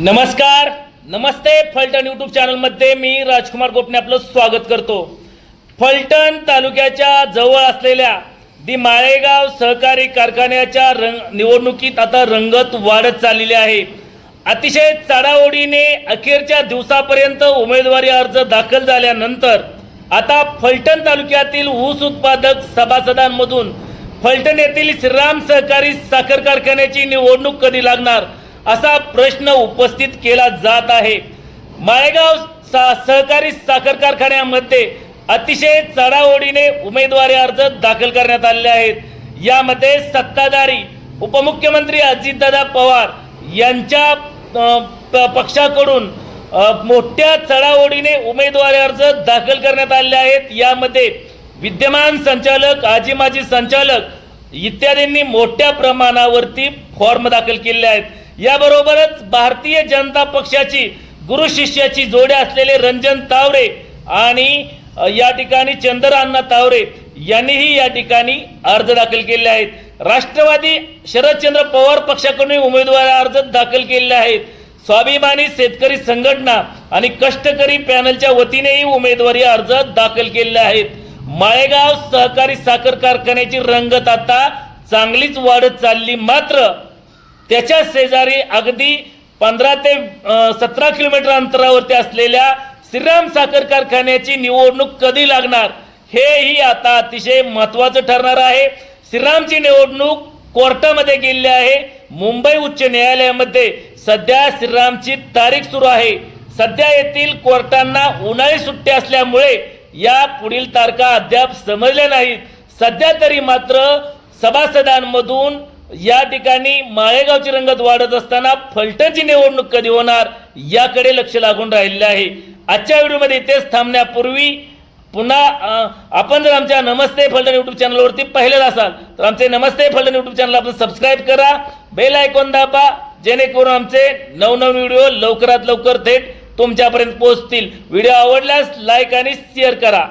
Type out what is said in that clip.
नमस्कार. नमस्ते. फलटण यूट्यूब चॅनलमध्ये मी राजकुमार गोपने आपलं स्वागत करतो. फलटण तालुक्याच्या जवळ असलेल्या दि माळेगाव सहकारी कारखान्याच्या रंग निवडणुकीत आता रंगत वाढत चाललेली आहे. अतिशय चढाओढीने अखेरच्या दिवसापर्यंत उमेदवारी अर्ज दाखल झाल्यानंतर आता फलटण तालुक्यातील ऊस उत्पादक सभासदांमधून फलटण येथील श्रीराम सहकारी साखर कारखान्याची निवडणूक कधी लागणार? असा प्रश्न उपस्थित केला जात आहे. माळेगाव सा सहकारी साखर कारखान्यामध्ये अतिशय चढाओढीने उमेदवारी अर्ज दाखल करण्यात आलेले आहेत. यामध्ये सत्ताधारी उपमुख्यमंत्री अजितदादा पवार यांच्या प- पक्षाकडून मोठ्या चढाओढीने उमेदवारी अर्ज दाखल करण्यात आलेले आहेत. यामध्ये विद्यमान संचालक आजी माजी संचालक इत्यादींनी मोठ्या प्रमाणावरती फॉर्म दाखल केले आहेत. याबरोबरच भारतीय जनता पक्षाची गुरु शिष्याची जोड्या असलेले रंजन तावरे आणि या ठिकाणी चंद्रअण्णा तावरे यांनीही या ठिकाणी अर्ज दाखल केले आहेत. राष्ट्रवादी शरदचंद्र पवार पक्षाकडून उमेदवारी अर्ज दाखल केलेले आहेत. स्वाभिमानी शेतकरी संघटना आणि कष्टकरी पॅनलच्या वतीनेही उमेदवारी अर्ज दाखल केलेले आहेत. माळेगाव सहकारी साखर कारखान्याची रंगत आता चांगलीच वाढत चालली मात्र त्याच्या शेजारी अगदी पंधरा ते सतरा किलोमीटर अंतरावरती असलेल्या श्रीराम साखर कारखान्याची निवडणूक कधी लागणार हेही आता अतिशय महत्त्वाचं ठरणार आहे. श्रीरामची निवडणूक कोर्टामध्ये गेलेली आहे. मुंबई उच्च न्यायालयामध्ये सध्या श्रीरामची तारीख सुरू आहे. सध्या येथील कोर्टांना उन्हाळी सुट्टी असल्यामुळे या पुढील तारखा अद्याप समजल्या नाहीत. सध्या तरी मात्र सभासदांमधून या ठिकाणी माळेगावची रंगत वाढत असताना फलटणची निवडणूक कधी होणार याकडे लक्ष लागून राहिलेलं आहे. आजच्या व्हिडिओमध्ये इथेच थांबण्यापूर्वी पुन्हा आपण जर आमच्या नमस्ते फलटण यूट्यूब चॅनलवरती पाहिलेलं असाल तर आमचे नमस्ते फलटण यूट्यूब चॅनल आपण सबस्क्राईब करा बेल आयकॉन दाबा जेणेकरून आमचे नवनवीन व्हिडिओ लवकरात लवकर थेट तुमच्यापर्यंत पोहोचतील. व्हिडिओ आवडल्यास लाईक आणि शेअर करा.